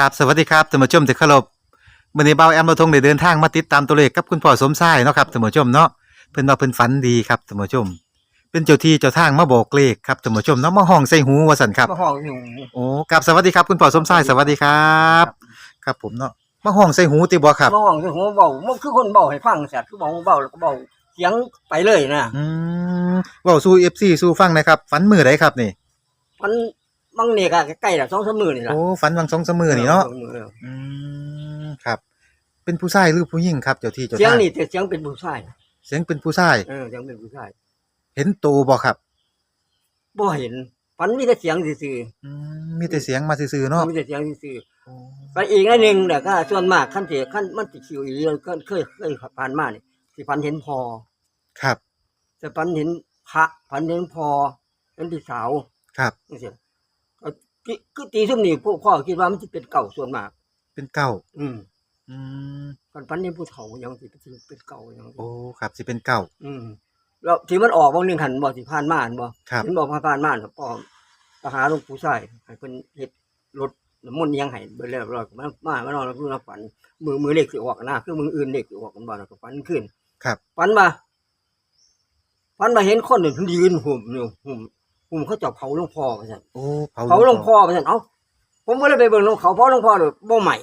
ครับสวัสดีครับท่านผู้ชมที่เคารพมื้อนี้เบาแอมเราทงได้เดินทางมาติดตามตัวเลขกับคุณพ่อสมชายเนาะครับท่านผู้ชมเนาะเพิ่นว่าเพิ่นฝันดีครับท่านผู้ชม เป็นเจ้าที่เจ้าทางมาบอกเลขครับท่านผู้ชมเนาะมาห้องใส่หูว่าซั่นครับมาห้องอยู่โอ้ครับสวัสดีครับคุณพ่อสมชายสวัสดีครับครับผมเนาะมาห้องใส่หูติบ่ครับมาห้องคือหัวเบามันคือคนเบาให้ฟังแสบคือเบาเบาแล้วก็เบาเสียงไปเลยนะอืมเว้าสู่ FC สู่ฟังหนะครับฝันมื้อใดครับนี่มัน บางเนี่ยก็ใกล้ๆแล้วสองสามมือนี่ล่ะโอ้ฝันวังสองสามมื้อนี่เนาะสองมืออืมครับ เป็นผู้ชายหรือผู้หญิงครับเจ้าที่เจ้าเสียงทางนี่แต่เสียงเป็นผู้ชายเสียงเป็นผู้ชายเออเสียงเป็นผู้ชายเห็นตูบ่ครับบ่เห็นฝันมีแต่เสียงซื่ออืมมีแต่เสียงมาซื่อๆๆเนาะมีแต่เสียงซื่อๆไปอีกอันหนึงแต่ก็ส่วนมากขั้นที่ขั้นมันสิคิวอีเรื่องก็เคยเคยผ่านมานี่สิฝันเห็นพอ ครับ แต่ฝันเห็นพระฝันเห็นพอเป็นพี่สาวครับจัง ซี่ก็ที่คือตีซุ่มนี่พวกพ่อคิดว่ามันสิเป็นเก่าส่วนมาก เป็นเก้าอืมอืมกันปันนี่ผู้เฒ่ายังสิเป็นเป็นเก่ายังโอ้ครับสิเป็นเก้า อืมแล้วที่มันออกบางหนึงหันบ่สิผ่านมาหันบ่ครับ เห็นบ่ผ่านผ่านมาหันบ่ไปหาหลวงปู่ชายให้เพิ่นเฮ็ดรถน้ำมนต์อิหยังให้เบิดแล้วเราก็มามามานอนแล้วคือเราฝัน มือมือเลขสิออกนะคือมืออื่นเลขสิออกกันบ่แล้วก็ฝันขึ้นครับ ฝันมาฝันมาเห็นคนหนึ่งยืนห่มอยู่ห่ม ห่มเขาเจับเผาหลวงพ่อว่าซั่นโอ้เผาเผาหลวงพ่อว่าซั่นเอ้าผมก็เลยไปเบิ่งหลวงเขาเผาหลวงพ่อเลยบ่ใหม่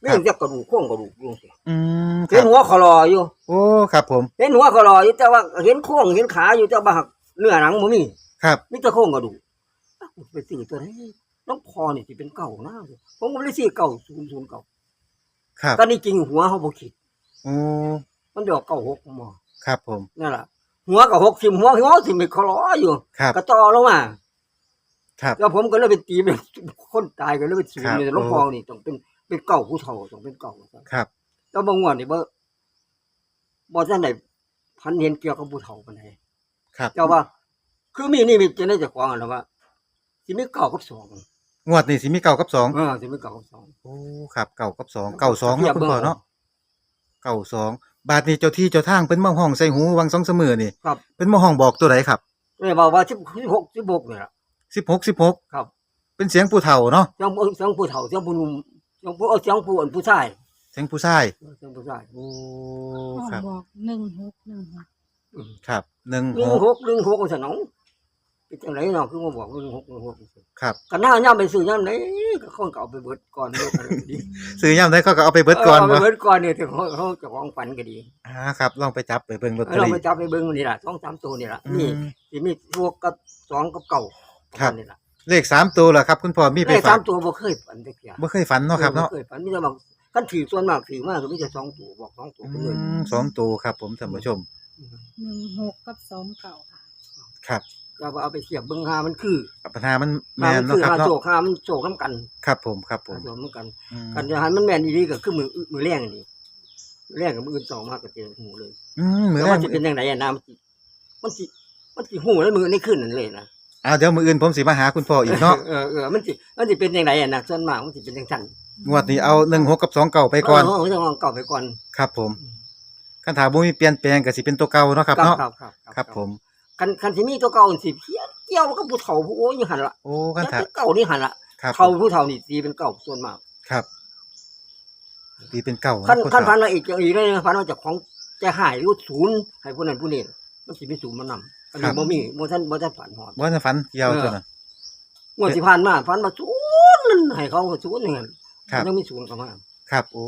ไม่เห็นจะกระดูกโครงกระดูกอยู่อืมคเห็รันบหัวคอรออยู่ โอ้ครับ ผมเห็นหัวก็รออยู่แต่ว่าเห็นโครงเห็นขาอยู่แต่ว่าเนื้อหนังบ่มีครับมีแต่โครงกระดูกอ้าวไปซื้อตัวไหนน้องพอนี่สิเป็นเก่านะผมก็เลยซื้อเก่าศูนย์ศูนย์เก่าครับตอนนี้จริงหัวเขาบ่คิดโอ้มันดอกเก่าหกหมอครับผมนั่นล่ะ หัวกับหกสิบหัวหัวสิไม่คลออยู่ครับก็ต่อลงมาครับแล้วผมก็เลยไปตีเป็นคนตายก็เลยไปศูนครัย์บนี่หลวงพ่อนี่ต้องเป็นเป็นเก่าผู้เฒ่าต้องเป็นเก่าครับแล้วบางวันนี่บ่บ่ทันได้พันเห็นเกี่ยวกับผู้เฒ่าปานใดครับเจ้าว่า คือมีนี่มีจะได้จากควางอันว่าสิมีเก่ากับสองงวดนี่สิมีเก้ากับสองเออสิมีเก่ากับสองโอ้ครับเก้ากับสองเก้าสองเทียเนาะบคุณพ่อเบิ่งเนาะเก้าสอง บาทนี้เจ้าที่เจ้าทางเป็นมาห้องใส่หูวังสองเสมอนี่ครับเป็นมาห้องบอกตัวไหนครับเลยบอกว่าสิบหกสิบหกนี่ล่ะสิบหกสิบหกครับเป็นเสียงผู้เฒ่าเนาะเสียงผู้เสียงผู้เฒ่าเสียงผู้หนุ่มเสียงผู้เอาเสียงผู้อ่อนผู้ชายเสียงผู้ชายเสียงผู้ชายโอ้ห้องครับบอกหนึ่งหกหนึ่งหกอืมครับหนึ่งหนึ่หงกหกหนึ่งหกว่าซั่นเนาะ เป็นจังไดเนาะคือมาบอกหนึ่งหกหนึ่งหกครับก็น่าย่ํไปซื้อย่ํไหนก็คนก็เอาไปเบิดก่อนเดอะไรก็ดีซื้อย่ำได้เขาก็เอาไปเบิดก่อนเอาไปเบิดก่อนเนี่ยถึงเขาเขาจะของฝันก็ดีอ่าครับลองไปจับไปเบิ่งลอตเตอเรารี่ไปจับไปเบิ่งนี่แหละสองสามตัวนี่แหละอืนี่มสิมีพวกกับสองกับเก่าครับนี่ล่ะเลขสามตัวเหรอครับ คุณพ่อมีไปเลขสามตัวบ่เคยฝันจักเที่ยบ่เคยฝันเนาะครับเนาะเคยฝันมีแต่บางคันถือส่วนมากถือมากก็มีแต่สองตัวบอกสองตัวไปเลยสองตัวครับ ผมท่านผู้ชมหนึ่งหกกับสองเก่าค่ะครับ ก็ว่าเอาไปเสียบเบิ่งหามันคือปัญหามันแมหานมันเนาะคือครับหาเนาะโศกหามันโศกนํกันครับผมครับผมหาโศกนํกัน อืมกันจะให้มันแม่นอีหลีก็คือมือมือแรงนี่มือแรงกับมืออื่นสองมากก็เจอหูเลยอืมมือแล้วแรมักนสิเป็นจังไดอะนะมันสิมันสิมันสิหูแล้วมือนี่ขึ้นนั่นเลยนะอ้าวเดี๋ยวมืออื่นผมสิมาหาคุณพ่ออีกเนาะเออเออมันสิมันสิเป็นจังไดอะนะส่วนมากมันสิเป็นจังซั่นงวดนี้เอาหนึ่งหกกับสองเก่าไปก่อนเเาต้องเอาเก่าไปก่อนครับผมคันถามบ่มีเปลี่ยนแปลงก็สิเป็นตัวเก่าเนาะครับเนาะ ครับครับ ครับผม คันคันสิมีตัวเก่าสิเพี้ยเกี่ยวกับผู้เฒ่าผู้โอ้ยอยู่หั่นล่ะโอ้คันถามแต่เก่านี่หั่นล่ะครับเฒ่าผู้เฒ่านี่สิเป็นเก่าส่วนมากครับดีเป็นเก่าคันเนาะคันคพัรับนมาอีกอย่างอีกเลยนะพันมาจากของจะหายหรือศูนย์ให้ผู้นั้นผู้นี้มันสิมีศูนย์มานำอันนี้บ่มีบ่ทันบ่ทันฝันหอดว่าจะฝันเกี่ยวตัวน่ะงวดที่ผ่านมาฝันมาศูนย์นั่นให้เขาก็ศูนย์อย่างนั้นครับยังมีศูนย์เข้ามาครับ โอ้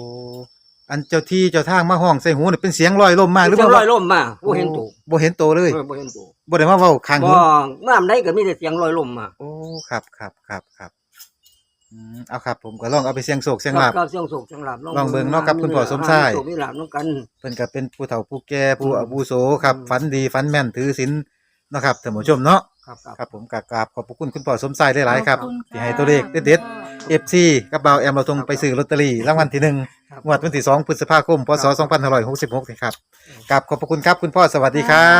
อันเจ้าที่เจ้าทางมาห้องใส่หูนี่เป็นเสียงลอยลมมากหรือเสียงลว่าอยล่มมาบ่เห็นตัวบ่เห็นตัวเลยเออบ่เห็นตัวบ่ได้มาเว้าข้างหูบ่น้ำใดก็มีแต่เสียงลอยล่มมาโอ้ครับครับครับครับอืมเอาครับผมก็ลองเอาไปเสียงโศกเสียงคลารับบครับเสียงโศกเสียงหลับลองเบิ่งเนาะครับคุณพ่อสมชายโศกมีหลับน้ำกันเพิ่นก็เป็นผู้เฒ่าผู้แก่ผู้อืมอาวุโสครับอืมฝันดีฝันแม่นถือศีลเนาะครับท่านผู้ชมเนาะครับครับครับผมกราบขอบพระคุณคุณพ่อสมชายหลายๆครับขอณที่ให้ตัวเลขเด็ดคุณพ่อ FC กับบ่าวแอมเราทงไปซื้อลอตเตอรี่รางวัลที่หนึ่ง ครับ งวดวันที่2พฤษภาคมพศครับ2566นี่ครับกราบขอบพระคุณครับคุณพ่อสวัสดีครั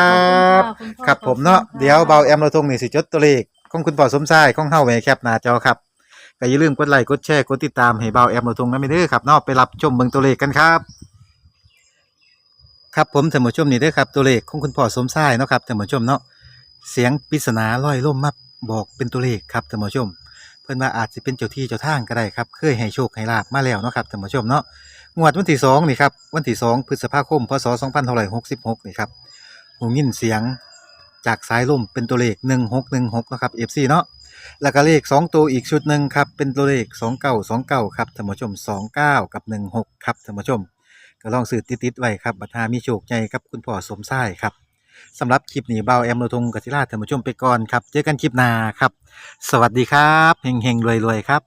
บ ขอณะครับผมเนาะเดี๋ยวเบาแอมเราทงนี่สิจดตัวเลขของคุณพ่อสมชายของเฮาไว้แคปหน้าจอครับก็อย่าลืมกดไลค์กดแชร์กดติดตามให้เบาแอมเราทงนำไปเด้อครับเนาะไปรับชมเบิ่งตัวเลขกันครับ ครับผมท่านผู้ชมนี่เด้อครับตัวเลขของคุณพ่อสมชายเนาะครับท่านผู้ชมเนาะเสียงปริศนาลอยล่มมาบอกเป็นตัวเลขครับท่านผู้ชม เพิ่นว่าอาจสิเป็นเจ้าที่เจ้าทางก็ได้ครับ เคยให้โชคให้ลาบมาแล้วเนาะครับท่านผู้ชมเนาะงวดวันที่สองนี่ครับวันที่สองพฤษภาคมพศ2566นี่ครับหูยินเสียงจากสายลมเป็นตัวเลข1616เนาะครับ FC เนาะแล้วก็เลขสองตัวอีกชุดหนึ่งครับเป็นตัวเลข2929ครับท่านผู้ชม29กับ16ครับท่านผู้ชมก็ลองสืบติดๆไว้ครับบัตามีโชคใหญ่ครับคุณพ่อสมชายครับ สำหรับคลิปนี้เบาแอมโรทงกศิราท่านผู้ชมไปก่อนครับเจอกันคลิปหน้าครับ สวัสดีครับเฮงเฮงรวยรวยๆครับ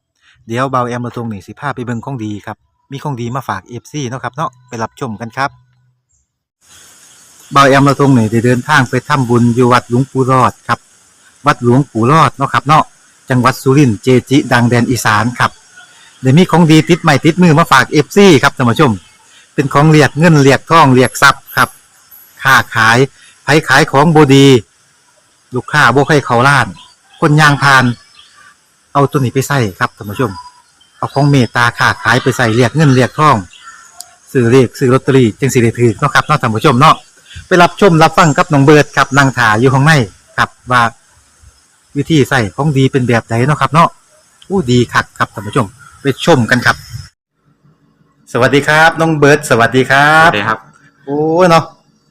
เดี๋ยวเบาแอมโรทงหนี่สิพาไปเบิ่งของดีครับมีของดีมาฝากเอฟซีเนาะครับเนาะไปรับชมกันครับเบาแอมโรทงหนี่ได้เดินทางไปทำบุญอยู่วัดหลวงปู่รอดครับ วัดหลวงปู่รอดเนาะครับเนาะจังหวัดสุรินทร์เจจิ ดังแดนอีสานครับเดี๋ยวมีของดีติดใหม่ติดมือมาฝากเอฟซีครับท่านผู้ชม เป็นของเรียกเงินเรียกทองเรียกทรัพย์ครับ ค้าขาย ไผขายของบดี ลูกค้าบ่ให้เขาล้าน คนยางพาน เอาตัวนี้ไปใส่ครับท่านผู้ชม เอาของเมตตาค้าขายไปใส่เรียกเงินเรียกทองซื้อเรียกซื้อลอตเตอรี่จึงสิได้ถือเนาะครับเนาะท่านผู้ชมเนาะไปรับชมรับฟังกับน้องเบิร์ดครับนางถาอยู่ข้างในครับว่าวิธีใส่ของดีเป็นแบบไหนเนาะครับ เนาะอู้ดีคักครับท่านผู้ชม ไปชมกันครับ สวัสดีครับ น้องเบิร์ดสวัสดีครัครับบสวัสดีครับ โอ้เนาะ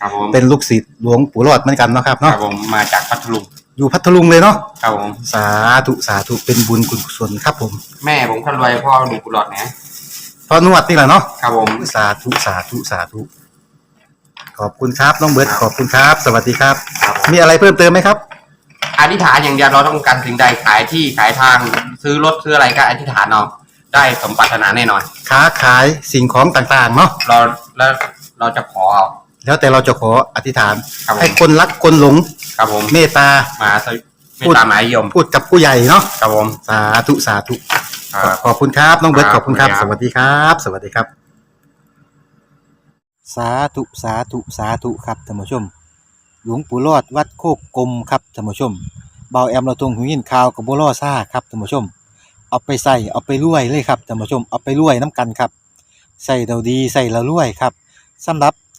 ครับผมเป็นลูกศิษย์หลวงปู่รอดเหมือนกันเนาะครับครัเนาะบผมมาจากพัทลุงอยู่พัทลุงเลยเนาะครับผมสาธุสาธุเป็นบุญกุศลครับผมแม่ผมคนรวยพ่อหนุ่มกุหลาบนะพอนวดนี่แหละเนาะครับผม สาธุสาธุสาธุขอบคุณครับน้องเบิร์ดขอบคุณครับ สวัสดีครับ ครับผม มีอะไรเพิ่มเติมไหมครับ อธิษฐานอย่างเดียวเราต้องการสิ่งใดขายที่ขายทางซื้อรถซื้ออะไรก็อธิษฐานเอาได้สมปรารถนาแน่นอน ค้าขายสิ่งของต่างๆเนาะเราแล้วเราจะขอเอา แล้วแต่เราจะขออธิษฐาน ครับผม ให้คนรักคนหลงครับผมเมตตามาสวิไม่ตามหมายยมพูดกับผู้ใหญ่เนาะครับผมสาธุสาธุ ครับ ขอบคุณครับ น้องเบิร์ตคขรับอบคุณครับขอบสคุณครับวัสดีครับ สวัสดีครับ สาธุสาธุสาธุครับท่านผู้ชม หลวงปู่รอดวัดโคกกลมครับท่านผู้ชมเบาแอมเราตรงหูยินข่าวกับบัวล่อซ่าครับท่านผู้ชม เอาไปใส่เอาไปรวยเลยครับท่านผู้ชมเอาไปรวยน้ำกันครับใส่เราดีใส่เรารวยครับสำหรับ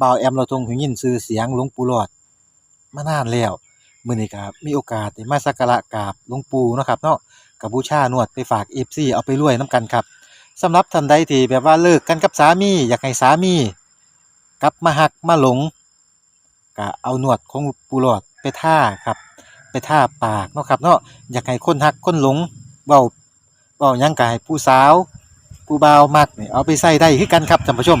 บ่าวแอมเราทรงหูยินชื่อเสียงหลวงปู่หลอดมานานแล้วมื้อนี้ก็มีโอกาสได้มาสักการะกราบหลวงปู่เนาะครับเนาะกับบูชานวดไปฝาก FC เอาไปรวยนํกันครับสำหรับท่านใดที่แบบว่าเลิกกันกับสามี อยากให้สามีกลับมาหักมาหลงก็เอาหนวดของปูหลอดไปท่าครับ ไปท่าปากเนาะครับเนาะอยากให้คนหักคนหลงเว้าเว้ายังก็ให้ผู้สาวผู้บ่าวมักเนี่ยเอาไปใส่ได้คือกันครับท่านผู้ชม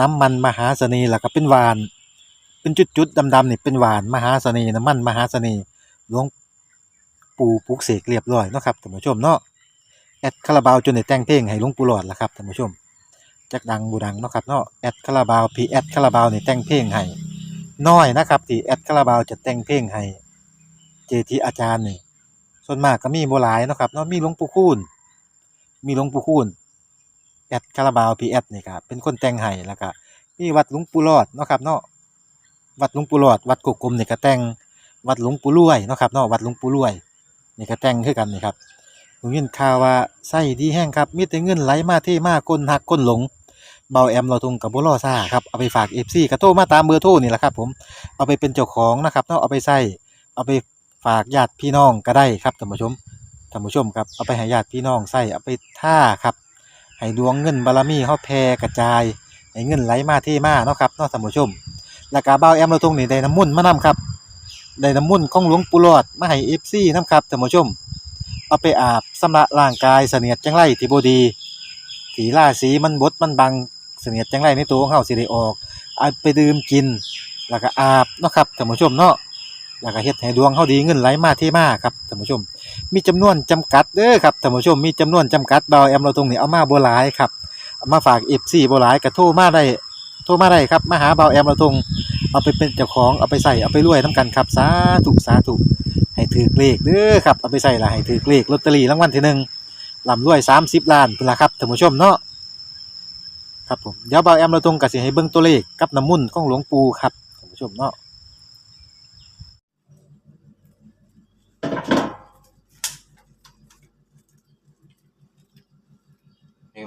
น้ำมันมหาเสน่ห์ล้วก็เป็นหวาน เป็นจุดๆดำๆนี่เป็นหวานมหาเสน่ห์น้ำมันมหาเสน่ห์หลวงปู่ปลุกเสกเรียบร้อยเนาะครับท่านผู้ชมเนาะแอดคาราบาวจนได้แต่งเพลงให้หลวงปู่หลอดล่ะครับท่านผู้ชมจักดังบูดังเนาะครับเนาะแอดคาราบาวพีแอดคาราบาวนี่แต่งเพลงให้น้อยนะครับที่แอดคาราบาวจะแต่งเพลงให้เจทีอาจารย์นี่ส่วนมากก็มีบ่หลายเนาะครับเนาะมีหลวงปู่คูณมีหลวงปู่คูณ แอดคาราบาวพีแอดนี่ครับเป็นคนแต่งให้แล้วก็มีวัดหลวงปู่หลอดเนาะครับเนาะวัดหลวงปู่หลอด วัดกุกกลมนี่ก็แต่งวัดหลวงปู่รวยเนาะครับเนาะวัดหลวงปู่รวยนี่ก็แต่งคือกันนี่ครับผมยินข่าวว่าไส้ดีแห้งครับมีแต่เงินไหลมาเทมาก้นหักก้นหลงเบาแอมเราทุงกับบุรอซ่าครับเอาไปฝาก FC กระโทมาตามเบอร์โทรนี่แหละครับ ผมเอาไปเป็นเจ้าของนะครับเนาะเอาไปใส่เอาไปฝากญาติพี่น้องก็ได้ครับท่านผู้ชมท่านผู้ชมครับเอาไปให้ญาติพี่น้องใส่เอาไปท่าครับ ให้ดวงเงินบารมีเฮาแผ่กระจายให้เงินไหลมาเทมาเนาะครับเนาะท่านผู้ชม แล้วก็เบาแอมเราทุงนี่ได้น้ำมุ่นมานํครับได้น้ำมุ่นของหลวงปู่หลอดมาให้ FC นํครับท่านผู้ชม เอาไปอาบสำระร่างกายเสนียดจังไรที่บดีถีราสีมันบดมันบังเสนียดจังไรในตัวของเฮาสิได้ออกเอาไปดื่มกิน แล้วก็อาบเนาะครับท่านผู้ชมเนาะ แล้วก็เฮ็ดให้ดวงเฮาดีเงินไหลมาเทมาครับท่านผู้ชม มีจำนวนจำกัดเด้อครับท่านผู้ชมมีจำนวนจำกัดเบาแอมเราตรงนี้เอามาบ่หลายครับเอามาฝาก FC บ่หลายก็โทรมาได้โทรมาได้ครับมาหาเบาแอมเราตรงเอาไปเป็นเจ้าของเอาไปใส่เอาไปรวยนํกันครับสาธุสาธุให้ถือเลขเด้อครับเอาไปใส่ละให้ถือเลขลอตเตอรี่รางวัลที่หนึ่งลำรวย30ล้านพุ่นละครับท่านผู้ชมเนาะครับผมเดี๋ยวบ่าวแอมเราตรงกับสิให้เบิ่งตัวเลขกับน้ำมุ่นของหลวงปู่ครับท่านผู้ชมเนาะ นี่คุณ